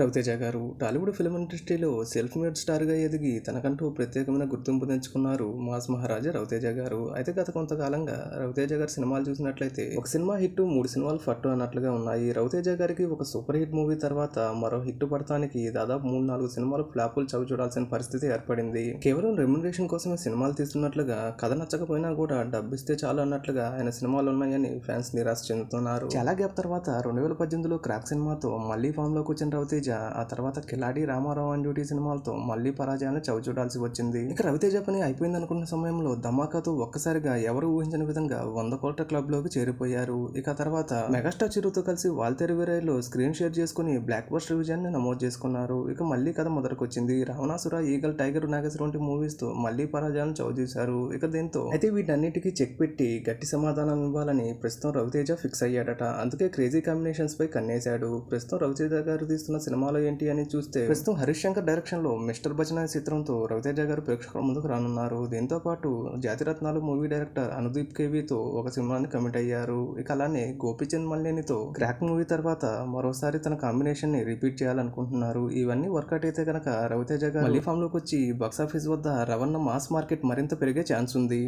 రవితేజ గారు టాలీవుడ్ ఫిల్మ్ ఇండస్ట్రీలో self made స్టార్గా ఎదిగి తనకంటూ ప్రత్యేకమైన గుర్తింపు తెచ్చుకున్నారు మాస్ మహారాజా రవితేజ గారు. అయితే గత కొంతకాలంగా రవితేజ గారి సినిమాలు చూసినట్లయితే ఒక సినిమా హిట్ మూడు సినిమాలు ఫట్టు అన్నట్లుగా ఉన్నాయి. రవితేజ గారికి ఒక సూపర్ హిట్ మూవీ తర్వాత మరో హిట్ పడటానికి దాదాపు మూడు నాలుగు సినిమాలు ఫ్లాపులు చవి చూడాల్సిన పరిస్థితి ఏర్పడింది. కేవలం రెమ్యునరేషన్ కోసమే సినిమాలు తీస్తున్నట్లుగా కథ నచ్చకపోయినా కూడా డబ్బిస్తే చాలు అన్నట్లుగా ఆయన సినిమాలు ఉన్నాయని ఫ్యాన్స్ నిరాశ చెందుతున్నారు. చాలా గ్యాప్ తర్వాత రెండు వేల పద్దెనిమిదిలో క్రాక్ సినిమాతో మళ్ళీ ఫామ్లోకి వచ్చిన రవితేజ ఆ తర్వాత కిలాడి రామారావు అండ్ డ్యూటీ సినిమాలతో మళ్ళీ పరాజయాన్ని చవి చూడాల్సి వచ్చింది. ఇక రవితేజ పని అయిపోయింది అనుకున్న సమయంలో ధమాకాతో ఒక్కసారిగా ఎవరు ఊహించిన విధంగా వంద కోట్ల క్లబ్లోకి చేరిపోయారు. ఇక తర్వాత మెగాస్టార్ చిరుతో కలిసి వాల్తేరు వీరయ్యలో స్క్రీన్ షేర్ చేసుకుని బ్లాక్ బస్టర్ విజయాన్ని నమోదు చేసుకున్నారు. ఇక మళ్ళీ కథ మొదలుకొచ్చింది. రావణాసుర ఈగల్ టైగర్ నాగేశ్వర వంటి మూవీస్తో మళ్ళీ పరాజయాలను చవిచూశారు. ఇక దీంతో అయితే వీటన్నిటికీ చెక్ పెట్టి గట్టి సమాధానం ఇవ్వాలని ప్రస్తుతం రవితేజ ఫిక్స్ అయ్యాడట. అందుకే క్రేజీ కాంబినేషన్స్ పై కన్నేశాడు. ప్రస్తుతం రవితేజ గారు తీస్తున్న సినిమాలు ఏంటి అని చూస్తే ప్రస్తుతం హరీష్ శంకర్ డైరెక్షన్లో మిస్టర్ భజన అనే చిత్రంతో రవితేజ గారు ప్రేక్షకుల ముందుకు రానున్నారు. దీంతో పాటు జాతిరత్నాలు మూవీ డైరెక్టర్ అనుదీప్ కేవీతో ఒక సినిమాని కమిట్ అయ్యారు. ఇక అలానే గోపిచంద్ మల్లేనితో క్రాక్ మూవీ తర్వాత మరోసారి తన కాంబినేషన్ని రిపీట్ చేయాలనుకుంటున్నారు. ఇవన్నీ వర్కౌట్ అయితే కనుక రవితేజ గారు మళ్ళీ ఫామ్లోకి వచ్చి బాక్సాఫీస్ వద్ద రవణ మాస్ మార్కెట్ మరింత పెరిగే ఛాన్స్ ఉంది.